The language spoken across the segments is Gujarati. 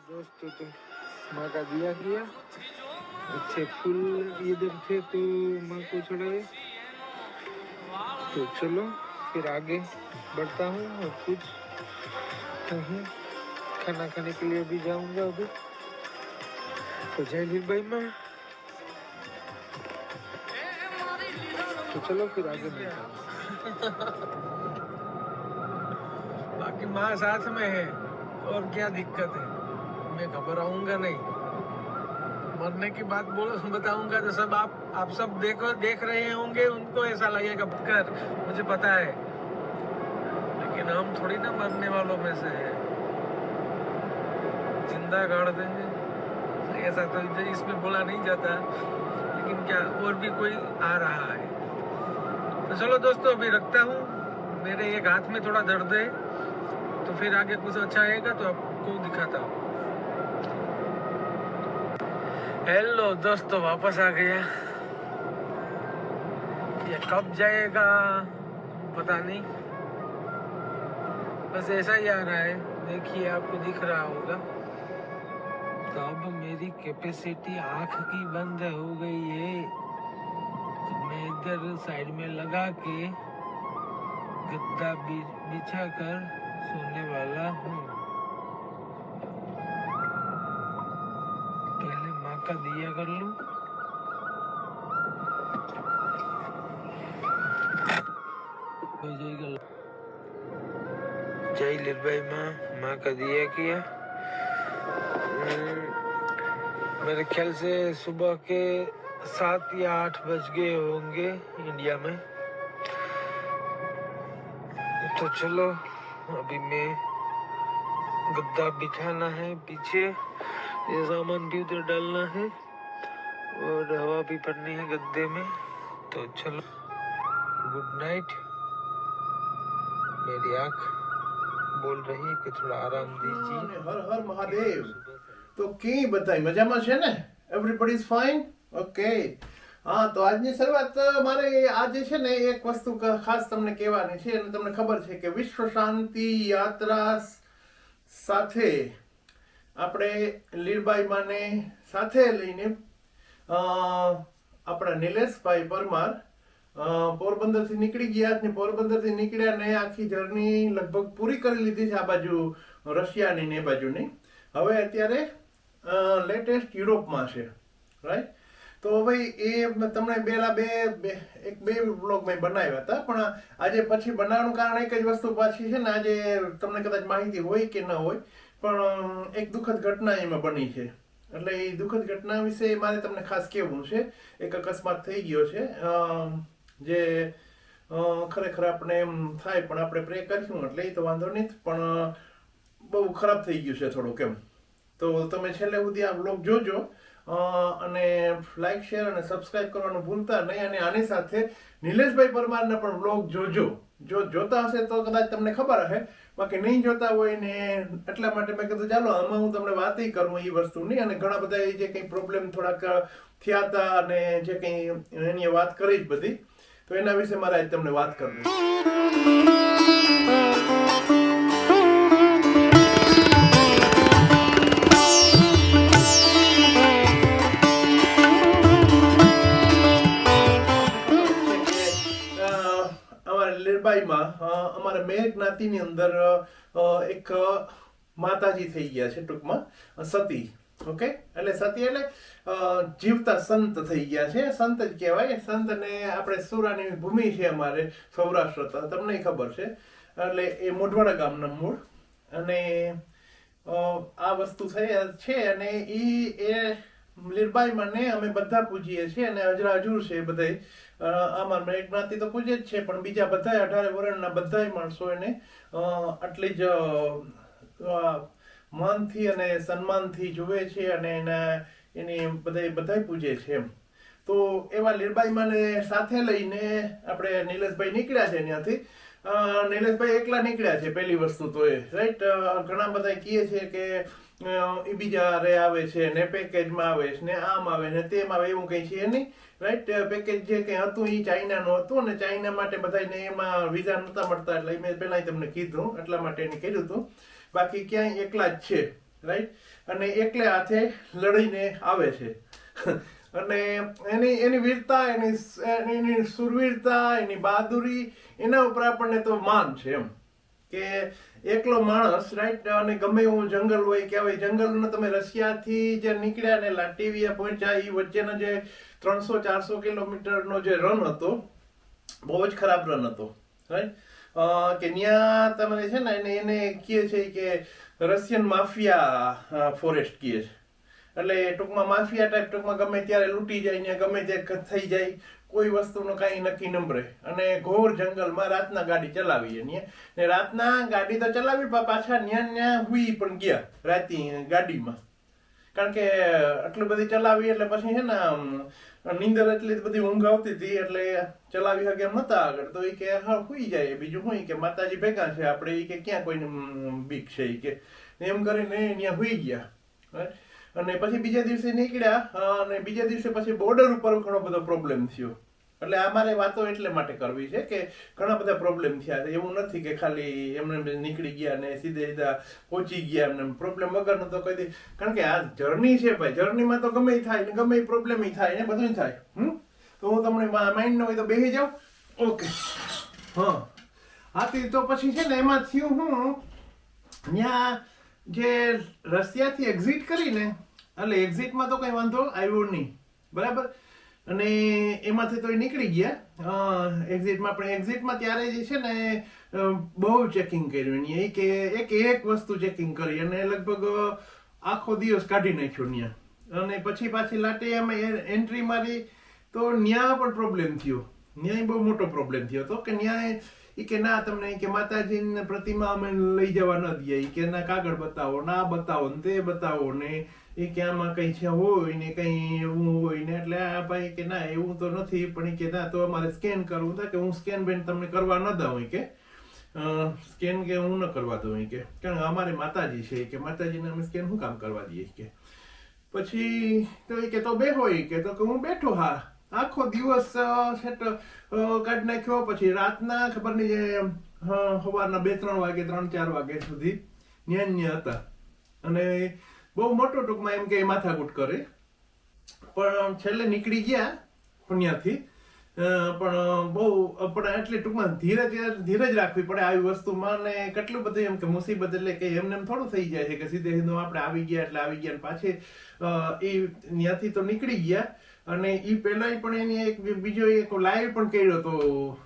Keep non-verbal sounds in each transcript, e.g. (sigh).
दोस्तों तो माँ का दिया किया अच्छे फूल इधर थे तो माँ को चढ़ाए तो चलो फिर आगे बढ़ता हूँ और कुछ कहीं खाना खाने के लिए भी जाऊंगा अभी तो जय वीर भाई माँ तो चलो फिर आगे बढ़ता हूँ बाकी माँ साथ में है और क्या दिक्कत है मैं घबराऊँगा नहीं। मरने की बात बोलो बताऊँगा तो सब आप आप सब देखो, देख रहे होंगे, उनको ऐसा लगेगा कर मुझे पता है। लेकिन हम थोड़ी ना मरने वालों में से है। ज़िंदा गाड़ देंगे। ऐसा तो इसमें बोला नहीं जाता। लेकिन क्या, और भी कोई आ रहा है। तो चलो दोस्तों, अभी रखता हूँ। मेरे एक हाथ में थोड़ा दर्द है। तो फिर आगे कुछ अच्छा आएगा तो आपको दिखाता हूँ। हेलो दोस्तों, वापस आ गया। ये कब जाएगा, पता नहीं। बस ऐसा ही आ रहा है, देखिए, आपको दिख रहा होगा। तो अब मेरी कैपेसिटी आँख की बंद हो गई है। तो मैं इधर साइड में लगा के गद्दा बिछा कर सोने वाला हूँ। का दिया कर लूं हो जाएगा जय लिलबाई माँ माँ का दिया किया हम्म, मेरे ख्याल से सुबह के सात या आठ बज गए होंगे इंडिया में तो चलो अभी मैं गद्दा बिछाना है पीछे ये सामान भी उधर डालना है और हवा भी भरनी है गद्दे में तो चलो गुड नाइट मेरी आंख बोल रही है कि थोड़ा आराम दीजिए અને હર હર મહાદેવ તો કેવી બધાય મજામાં છે ને એવરીબડી ઇઝ ફાઇન ઓકે હા તો આજની શરૂઆત અ, મારે આજે છે ને એક વસ્તુ ક- ખાસ તમને કહેવાની છે અને તમને ખબર છે કે વિશ્વ શાંતિ યાત્રા સ- સાથે આપણે લીરબાઈ માને સાથે લઈને આપણા નિલેશભાઈ પરમાર પોરબંદરથી નીકળી ગયા ને પોરબંદરથી નીકળ્યા ને આખી જર્ની લગભગ પૂરી કરી લીધી છે આ બાજુ રશિયાની ને એ બાજુની. હવે અત્યારે લેટેસ્ટ યુરોપમાં છે. રાઈટ તો ભાઈ એ તમને બેલા બે એક બે બ્લોગ મેં બનાવ્યા હતા, પણ આજે પછી બનાવવાનું કારણ એક જ વસ્તુ પાછી છે ને આજે તમને કદાચ માહિતી હોય કે ન હોય પણ એક દુઃખદ ઘટના એમાં બની છે. એટલે એ દુઃખદ ઘટના વિશે મારે તમને ખાસ કહેવું છે. એક અકસ્માત થઈ ગયો છે. જે ખરેખર આપણે એમ થાય પણ આપણે પ્રે કરીશું એટલે એ તો વાંધો નહીં પણ બહુ ખરાબ થઈ ગયું છે થોડુંક એમ. તો તમે છેલ્લે સુધી આ બ્લોગ જોજો. અને લાઈક શેર અને સબસ્ક્રાઇબ કરવાનું ભૂલતા નહીં. અને આની સાથે નિલેશભાઈ પરમારના પણ બ્લોગ જોજો. જો જોતા હશે તો કદાચ તમને ખબર હશે. બાકી નહીં જોતા હોય ને એટલા માટે મેં કીધું, ચાલો, આમાં હું તમને વાત કરું એ વસ્તુની. અને ઘણા બધા એ જે કંઈ પ્રોબ્લેમ થોડાક થયા હતા અને જે કંઈ એની વાત કરી જ બધી, તો એના વિશે મારે આજ તમને વાત કરવી અમારા લીરબાઈમાં અમારા મેર જ્ઞાતિની અંદર એક માતાજી થઈ ગયા છે ટૂંકમાં સતી, ઓકે? એટલે સતી એટલે જીવતા સંત થઈ ગયા છે. સંત જ કહેવાય. સંતને આપણે સુરાની ભૂમિ છે અમારે સૌરાષ્ટ્ર તમને ખબર છે. એટલે એ મોઢવાડા ગામના મૂળ. અને આ વસ્તુ છે છે અને એ એ લીરબાઈ મને અમે બધા પૂજીએ છીએ અને હજરા હજુર છે બધાય. આમાં મેં જ્ઞાતિ તો પૂજે જ છે, પણ બીજા બધાય અઢારે વર્ણના બધાય માણસો એને આટલી જ માનથી અને સન્માનથી જુએ છે અને એના, એની બધાય બધાય પૂજે છે એમ. તો એવા લીરબાઈ માને સાથે લઈને આપણે નીલેશભાઈ નીકળ્યા છે ત્યાંથી. નીલેશભાઈ એકલા નીકળ્યા છે પહેલી વસ્તુ તો એ રાઈટ ઘણા બધા કહે છે કે ઈ બીજા રે આવે છે ને પેકેજમાં આવે છે ને, આમ આવે ને, તેમ આવે એવું કંઈ છે નહીં રાઈટ પેકેજ જે કંઈ હતું એ ચાઇનાનું હતું અને ચાઇના માટે બધાને એમાં વિઝા નહોતા મળતા એટલે મેં પહેલા તમને કીધું, એટલા માટે એને કીધું હતું. બાકી ક્યાંય એકલા જ છે રાઈટ અને એકલે હાથે લડીને આવે છે. (laughs) અને એની એની વીરતા, એની એની સુરવીરતા, એની બહાદુરી, એના ઉપર આપણને તો માન છે એમ. કે એકલો માણસ રાઈટ અને ગમે એવું જંગલ હોય કે હવે જંગલનો તમે રશિયાથી જે નીકળ્યા ને લાટીવિયા પહોંચ્યા એ વચ્ચેનો જે ત્રણસો, ચારસો કિલોમીટરનો જે રન હતો, બહુ જ ખરાબ રન હતો. રાઈટ કે ત્યાં તમે છે ને, એને એને કહે છે કે રશિયન માફિયા ફોરેસ્ટ કહે છે. એટલે ટૂંકમાં માફિયા ટાઈપ ટૂંકમાં ગમે ત્યારે લૂંટી જાય ને ગમે તે થઈ જાય. કોઈ વસ્તુનો કાંઈ નક્કી નંબરે અને ઘોર જંગલમાં રાતના ગાડી ચલાવી અહીંયા ને રાતના ગાડી તો ચલાવી, પણ પાછા ન્યા ન્યા હુઈ પણ ગયા રાતી ગાડીમાં. કારણ કે આટલી બધી ચલાવી એટલે પછી છે ને નીંદર એટલી બધી ઊંઘ આવતી હતી એટલે ચલાવી શકે એમ નતા આગળ. તો એ કે, હા, હુઈ જાય. બીજું હું કે, માતાજી ભેગા છે, આપણે એ કે ક્યાં કોઈને બીક છે એ કે. એમ કરીને ત્યાં હુઈ ગયા? અને પછી બીજા દિવસે નીકળ્યા અને બીજા દિવસે પછી બોર્ડર ઉપર ઘણો બધો પ્રોબ્લેમ થયો. એટલે અમારે વાતો એટલે માટે કરવી છે કે ઘણા બધા પ્રોબ્લેમ થયા એવું નથી કે ખાલી એમને એમ નીકળી ગયા ને સીધે સીધા પહોંચી ગયા એમને પ્રોબ્લેમ વગરનો તો કહી દે. કારણ કે આ જર્ની છે ભાઈ. જર્નીમાં તો ગમે થાય ને ગમે પ્રોબ્લેમ થાય ને બધું થાય. હમ? તો હું તમને માઇન્ડ ન હોય તો બેસી જાઉં. ઓકે હા. હા, તો પછી છે ને એમાં થયું હું ત્યાં જે રશિયાથી એક્ઝિટ કરીને, એટલે એક્ઝિટમાં તો કંઈ વાંધો આવ્યો નહીં. બરાબર? અને એમાંથી તો એ નીકળી ગયા. એક્ઝિટમાં પણ એક્ઝિટમાં ત્યારે જે છે ને બહુ ચેકિંગ કર્યું એ કે, એક એક વસ્તુ ચેકિંગ કરી અને લગભગ આખો દિવસ કાઢી નાખ્યો ત્યાં અને પછી પાછી લાટે અમે એન્ટ્રી મારી તો ન્યા પણ પ્રોબ્લેમ થયો. ન્યાય બહુ મોટો પ્રોબ્લેમ થયો હતો કે ન્યાય ઈ કે ના તમને કે માતાજીની પ્રતિમા અમે લઈ જવા ન દઈએ. કે ના, કાગળ બતાવો, ના બતાવો, ને તે બતાવો, ને એ કે આમાં કઈ છે હોય ને કઈ એવું હોય ને એટલે આ ભાઈ કે ના, એવું તો નથી, પણ કે ના, તો અમારે સ્કેન કરવું હતા કે હું સ્કેન બેન તમને કરવા ન દઉં કે. સ્કેન કે હું ન કરવા દઉં કે. કારણ અમારે માતાજી છે કે માતાજીને અમે સ્કેન શું કામ કરવા દઈએ કે. પછી તો એ કે તો બે હોય કે તો કે હું બેઠો હા આખો દિવસ સેટ કાઢી નાખ્યો, પછી રાતના ખબર નહીં જે સવારના બે ત્રણ વાગે ત્રણ ચાર વાગે સુધી ન્યાન્ય હતા. અને બહુ મોટો ટૂંકમાં એમ કે માથાકૂટ કરે. પણ છેલ્લે નીકળી ગયા પુણ્યાથી. પણ બહુ પણ એટલે ટૂંકમાં ધીરજ ધીરજ રાખવી પડે આવી વસ્તુમાં ને કેટલું બધું એમ કે મુસીબત એટલે કે એમને એમ થોડું થઈ જાય છે કે સીધે સીધું આપણે આવી ગયા એટલે આવી ગયા પાછી એ ત્યાંથી તો નીકળી ગયા. અને એ પહેલા પણ એની એક બીજો એક લાઈવ પણ કર્યો તો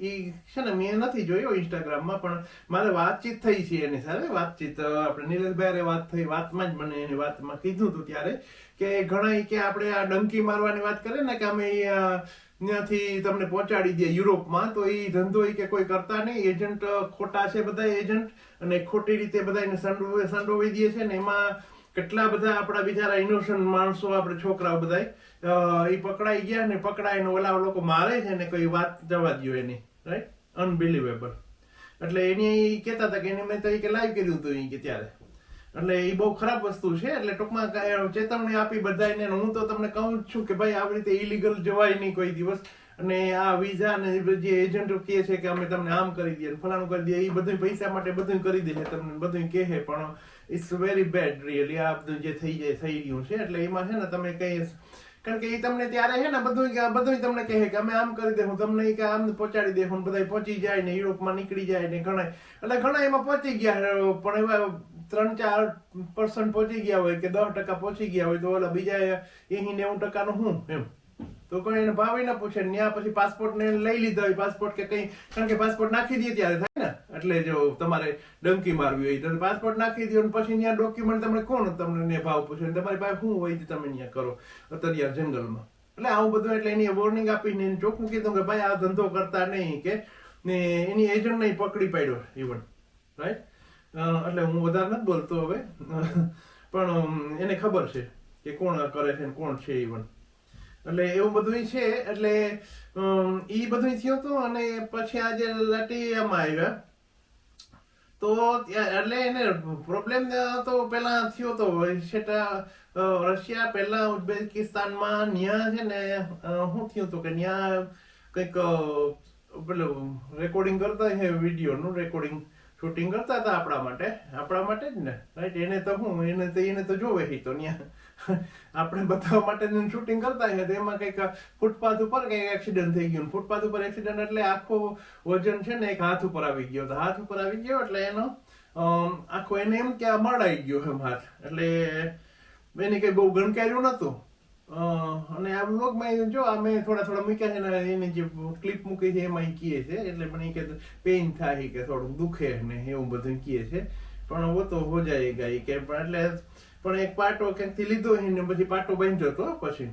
એ છે ને, મેં નથી જોયો ઇન્સ્ટાગ્રામમાં પણ મારે વાતચીત થઈ છે એની સાથે, વાતચીત આપણે નિલેશભાઈ વાત થઈ, વાતમાં જ મને એની વાતમાં કીધું હતું ત્યારે કે ઘણા કે આપણે આ ડંકી મારવાની વાત કરે ને કે અમે ત્યાંથી તમને પહોંચાડી દે યુરોપમાં, તો એ ધંધો એ કે કોઈ કરતા નહીં, એજન્ટ ખોટા છે બધા એજન્ટ, અને ખોટી રીતે બધાને સંડોવી સંડોવી દે છે ને, એમાં કેટલા બધા આપણા બિચારા ઇનોસન્ટ માણસો, આપણે છોકરાઓ બધા એ પકડાઈ ગયા ને પકડાઈને ઓલા લોકો મારે છે ને કોઈ વાત જવા દો એની રાઈટ અનબિલીવેબલ એટલે એની એ કહેતા હતા કે એને મેં તો એ કે લાઈવ કર્યું હતું એ કે ત્યારે. એટલે એ બહુ ખરાબ વસ્તુ છે, એટલે ટૂંકમાં ચેતવણી આપી બધાને અને હું તો તમને કહું છું કે ભાઈ આવી રીતે ઇલીગલ જવાય નહીં કોઈ દિવસ. અને આ વિઝા ને જે એજન્ટો કહે છે કે અમે તમને આમ કરી દઈએ ફલાણું કરી દઈએ, એ બધું પૈસા માટે બધું કરી દે તમને બધું કહે પણ ઇટ્સ વેરી બેડ રિયલી આ બધું જે થઈ જાય, થઈ ગયું છે. એટલે એમાં છે ને તમે કઈ કારણ કે એ તમને ત્યારે છે ને બધું બધું તમને કહે કે અમે આમ કરી દેવું તમને કે આમ પહોંચાડી દેવું બધા પહોંચી જાય ને યુરોપમાં નીકળી જાય ને ઘણા એટલે ઘણા એમાં પહોંચી ગયા પણ એવા ત્રણ ચાર પર્સન્ટ પહોંચી ગયા હોય કે દસ ટકા પહોંચી ગયા હોય તો ઓલા બીજા એહી નેવું ટકાનું હું, એમ. તો કોઈ એને ભાવ ના પૂછે ત્યાં પછી પાસપોર્ટ ને લઈ લીધા હોય પાસપોર્ટ કે કઈ, કારણ કે પાસપોર્ટ નાખી દઈએ ત્યારે થાય ને. એટલે જો તમારે ડંકી મારવી હોય તો પાસપોર્ટ નાખી દો પછી ત્યાં ડોક્યુમેન્ટ તમને કોણ તમને ભાવ પૂછે તમારી પાસે શું હોય તમે અહીંયા કરો અત્યારે જંગલમાં. એટલે આવું બધું એટલે એની વોર્નિંગ આપીને એને ચોખ્ખું કીધું કે ભાઈ આ ધંધો કરતા નહીં કે ને એની એજન્ટ નહીં પકડી પાડ્યો ઇવન રાઈટ એટલે હું વધારે નથી બોલતો હવે. (laughs) પણ એને ખબર છે કે કોણ કરે છે કોણ છે ઇવન એટલે એવું બધું છે, એટલે એ બધું થયું હતું અને પછી આજે લાટીયામાં આવ્યા. તો એટલે એને પ્રોબ્લેમ તો પેલા થયો તો સેટા રશિયા પહેલા ઉઝબેકિસ્તાનમાં ન્યા છે ને શું થયું હતું કે ન્યા કંઈક પેલું રેકોર્ડિંગ કરતા છે વિડીયોનું રેકોર્ડિંગ શૂટિંગ કરતા હતા આપણા માટે. આપણા માટે જ ને. રાઈટ એને તો હું એને તો એને તો જોવે છે તો ત્યાં આપણે બતાવવા માટે શૂટિંગ કરતા હોય તો એમાં કંઈક ફૂટપાથ ઉપર કંઈક એક્સિડન્ટ થઈ ગયું. ફૂટપાથ ઉપર એક્સિડન્ટ એટલે આખો વજન છે ને એક હાથ ઉપર આવી ગયો. તો હાથ ઉપર આવી ગયો એટલે એનો આખો એને એમ કે મળાઈ ગયો એમ હાથ. એટલે એને કંઈ બહુ ગણકાર્યું અ, અને આ બ્લોગમાં જો અમે થોડા થોડા મૂક્યા છે ને, એની જે ક્લિપ મૂકી છે, એમાં કીએ છે, એટલે ઈ કે પેઇન થાય કે થોડુંક દુખે ને એવું બધું કહે છે. પણ वो તો હો જાયેગા એ કે, પણ એટલે પણ એક પાટો ક્યાંકથી લીધો છે ને, પછી પાટો બાંધ્યો હતો પછી.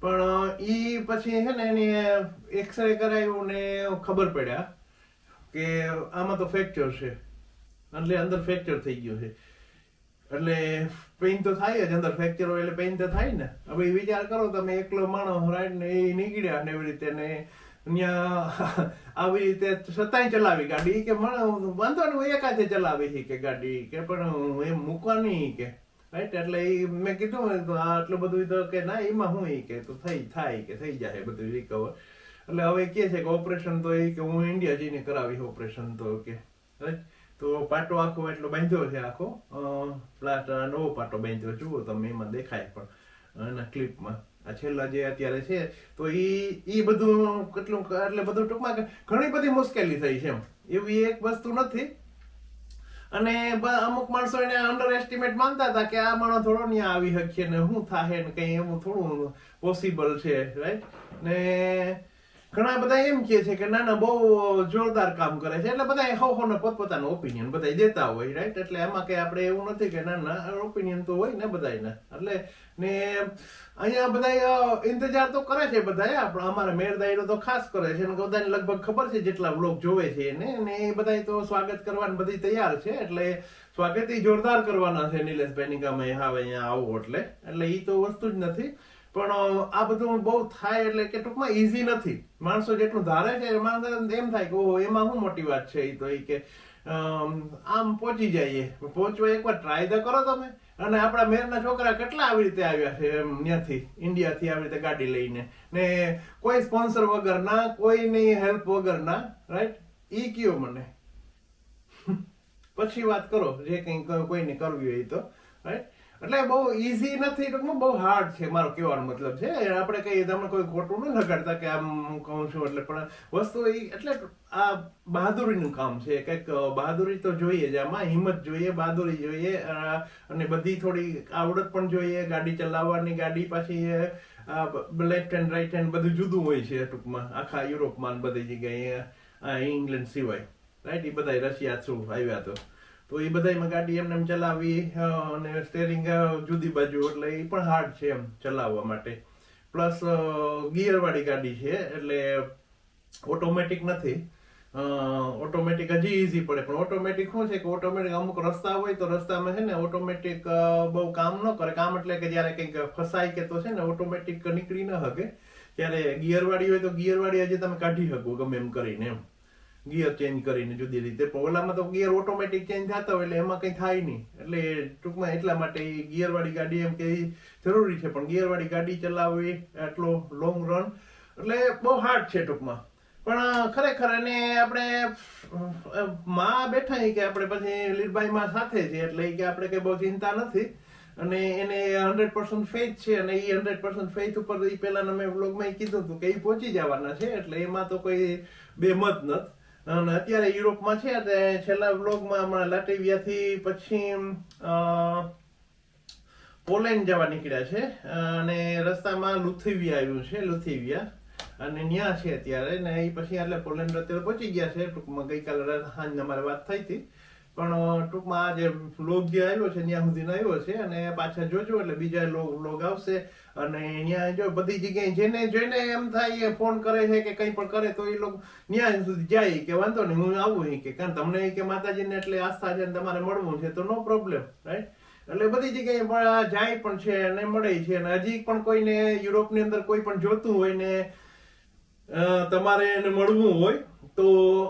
પણ ઈ પછી છે ને, એની એક્સરે કરાયું ને ખબર પડ્યા કે આમાં તો ફ્રેક્ચર છે. એટલે અંદર ફ્રેક્ચર થઈ ગયું છે. એટલે પેઇન તો થાય જ, અંદર ફ્રેક્ચર હોય એટલે પેઇન તો થાય ને. હવે વિચાર કરો તમે એકલો માણસ રાઈટ ને એ નીકળ્યા ને એવી રીતે ને ત્યાં આવી રીતે છતાંય ચલાવી ગાડી. કે મને વાંધો નહીં, હું એકાદે ચલાવી છે કે ગાડી કે પણ એમ મૂકવાની કે. રાઈટ એટલે એ મેં કીધું આ આટલું બધું તો કે ના, એમાં હું એ કે? તો થઈ, થાય કે, થઈ જાય બધું રિકવર એટલે હવે કે છે કે ઓપરેશન તો એ કે હું ઇન્ડિયા જઈને કરાવી ઓપરેશન તો કે. Right? તો પાટો આખો એટલો બાંધ્યો છે આખો. પ્લાસ્ટર નવો પાટો બાંધ્યો, જુઓ તમે, એમાં દેખાય પણ, એના ક્લિપમાં આ છેલ્લા જે અત્યારે છે, તો ઈ ઈ બધું કેટલું, એટલે બધું ટૂંકમાં ઘણી બધી મુશ્કેલી થઈ છે એમ. એવી એક વસ્તુ નથી. અને અમુક માણસો એને અંડર એસ્ટિમેટ માનતા હતા કે આ માણસ થોડો ન્યા આવી શકીએ ને શું થાય ને કઈ એવું થોડું પોસિબલ છે રાઈટ ને ઘણા બધા એમ કહે છે કે ના ના બહુ જોરદાર કામ કરે છે. એટલે બધા હો હોને પોતપોતાનું ઓપિનિયન બધા દેતા હોય રાઈટ એટલે એમાં કઈ આપણે એવું નથી કે ના ના ઓપિનિયન તો હોય ને બધાયના. એટલે ને અહીંયા બધા ઇંતજાર તો કરે છે બધા પણ અમારા મેરદાયરો તો ખાસ કરે છે. અને બધાને લગભગ ખબર છે જેટલા બ્લોક જોવે છે એને. ને એ બધા તો સ્વાગત કરવાની બધી તૈયાર છે. એટલે સ્વાગત જોરદાર કરવાના છે નિલેશભાઈ ની ગમે હવે અહીંયા આવો એટલે. એટલે એ તો વસ્તુ જ નથી. પણ આ બધું બહુ થાય એટલે કે ટૂંકમાં ઈઝી નથી. માણસો જેટલું ધારે છે, એમાં એમ થાય કે, ઓહો, એમાં શું મોટી વાત છે એ તો એ કે આમ પહોંચી જઈએ. પહોંચવા એકવાર ટ્રાય તો કરો તમે. અને આપણા મેરના છોકરા કેટલા આવી રીતે આવ્યા છે એમ ત્યાંથી ઇન્ડિયાથી આવી રીતે ગાડી લઈને. ને કોઈ સ્પોન્સર વગરના કોઈની હેલ્પ વગરના રાઈટ ઈ કયો મને? (laughs) પછી વાત કરો, જે કંઈ કોઈને કરવી હોય તો રાઈટ એટલે બહુ ઈઝી નથી ટૂંકમાં બહુ હાર્ડ છે મારો કહેવાનો મતલબ છે. આપણે કઈ તમને કોઈ ખોટું ન લગાડતા કે આમ કહું છું એટલે, પણ વસ્તુ એ એટલે આ બહાદુરીનું કામ છે. કંઈક બહાદુરી તો જોઈએ જ, આમાં હિંમત જોઈએ, બહાદુરી જોઈએ અને બધી થોડી આવડત પણ જોઈએ, ગાડી ચલાવવાની, ગાડી પાછી લેફ્ટ હેન્ડ રાઈટ હેન્ડ બધું જુદું હોય છે ટૂંકમાં, આખા યુરોપમાં બધી જગ્યાએ ઇંગ્લેન્ડ સિવાય. રાઈટ એ બધા રશિયા શું આવ્યા તો. તો એ બધામાં ગાડી એમને એમ ચલાવી અને સ્ટેરિંગ જુદી બાજુ, એટલે એ પણ હાર્ડ છે એમ ચલાવવા માટે. પ્લસ ગિયર વાળી ગાડી છે, એટલે ઓટોમેટિક નથી. ઓટોમેટિક હજી ઈઝી પડે, પણ ઓટોમેટિક શું છે કે ઓટોમેટિક અમુક રસ્તા હોય તો રસ્તામાં છે ને ઓટોમેટિક બહુ કામ ન કરે. કામ એટલે કે જ્યારે કંઈક ફસાય કે તો છે ને ઓટોમેટિક નીકળી ન શકે ત્યારે ગિયર વાળી હોય તો ગિયર વાળી હજી તમે કાઢી શકો ગમે એમ કરીને એમ. ગિયર ચેન્જ કરીને જુદી રીતે. ઓલામાં તો ગિયર ઓટોમેટિક ચેન્જ થતા હોય એટલે એમાં કંઈ થાય નહીં. એટલે ટૂંકમાં એટલા માટે ગિયર વાળી ગાડી એમ કે જરૂરી છે. પણ ગિયર વાળી ગાડી ચલાવવી આટલો લોંગ રન એટલે બહુ હાર્ડ છે ટૂંકમાં. પણ ખરેખર એને આપણે માં બેઠા કે આપણે પછી લીરબાઈ માં સાથે છે એટલે કે આપણે કઈ બહુ ચિંતા નથી. અને એને હંડ્રેડ પર્સન્ટ ફેથ છે અને એ હંડ્રેડ પર્સન્ટ ફેથ ઉપર એ પહેલા મેં બ્લોગમાં કીધું હતું કે એ પહોંચી જવાના છે. એટલે એમાં તો કોઈ બે મત નથી. અને અત્યારે યુરોપમાં છે તે છેલ્લા વ્લોગમાં હમણાં લાટેવિયાથી પછી પોલેન્ડ જવા નીકળ્યા છે. અને રસ્તામાં લુથિવિયા આવ્યું છે, લુથિવિયા. અને ન્યા છે અત્યારે ને એ પછી એટલે પોલેન્ડ અત્યારે પહોંચી ગયા છે. ટૂંકમાં ગઈકાલે સાંજે અમારે વાત થઈ હતી. પણ ટૂંકમાં આ જે લોગ જે આવ્યો છે ત્યાં સુધી આવ્યો છે. અને પાછા જોજો એટલે બીજા લોગ લોગ આવશે. અને ત્યાં જો બધી જગ્યાએ જેને જોઈને એમ થાય એ ફોન કરે છે કે કંઈ પણ કરે તો એ લોકો ત્યાં સુધી જાય કે વાંધો નહીં, હું આવું કે, કારણ તમને કે માતાજીને એટલે આસ્થા છે તમારે મળવું છે તો નો પ્રોબ્લેમ રાઈટ એટલે બધી જગ્યાએ જાય પણ છે અને મળે છે અને હજી પણ કોઈને યુરોપની અંદર કોઈ પણ જોતું હોય ને તમારે એને મળવું હોય તો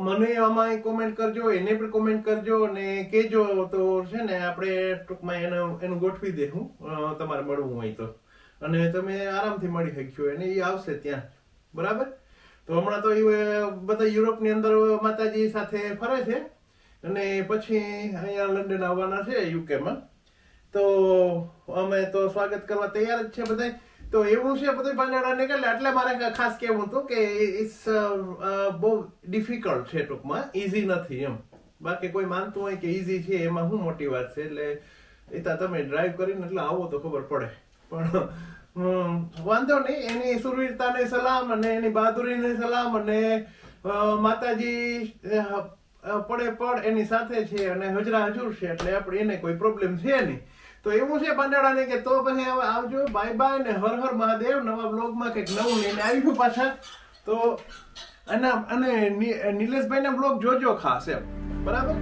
મને આમાં કોમેન્ટ કરજો, એને પણ કોમેન્ટ કરજો અને કહેજો તો છે ને આપણે ટૂંકમાં એનું એનું ગોઠવી દેવું તમારે મળવું હોય તો. અને તમે આરામથી મળી શક્યો એને એ આવશે ત્યાં. બરાબર? તો હમણાં તો એ બધા યુરોપની અંદર માતાજી સાથે ફરે છે. અને પછી અહીંયા લંડન આવવાના છે યુકેમાં તો અમે તો સ્વાગત કરવા તૈયાર જ છે બધા તો એવું છે બધું પાંદડાને કે એટલે મારે ખાસ કહેવું હતું કે ઇટ્સ બહુ ડિફિકલ્ટ છે ટૂંકમાં. ઇઝી નથી એમ. બાકી કોઈ માનતું હોય કે ઇઝી છે એમાં શું મોટી વાત છે? એટલે એ તમે ડ્રાઈવ કરીને એટલે આવો તો ખબર પડે. પણ વાંધો નહીં. એની સુરવીરતાને સલામ અને એની બહાદુરીને સલામ અને માતાજી પડે પડ એની સાથે છે અને હજરા હજુર છે એટલે આપણે એને કોઈ પ્રોબ્લેમ છે નહીં. તો એવું છે પાંડાળાને કે તો પછી હવે આવજો. બાય બાય ને હર હર મહાદેવ. નવા બ્લોગમાં કંઈક નવું લઈને આવ્યું પાછા. તો અને અને નિલેશભાઈના બ્લોગ જોજો ખાસ એમ. બરાબર?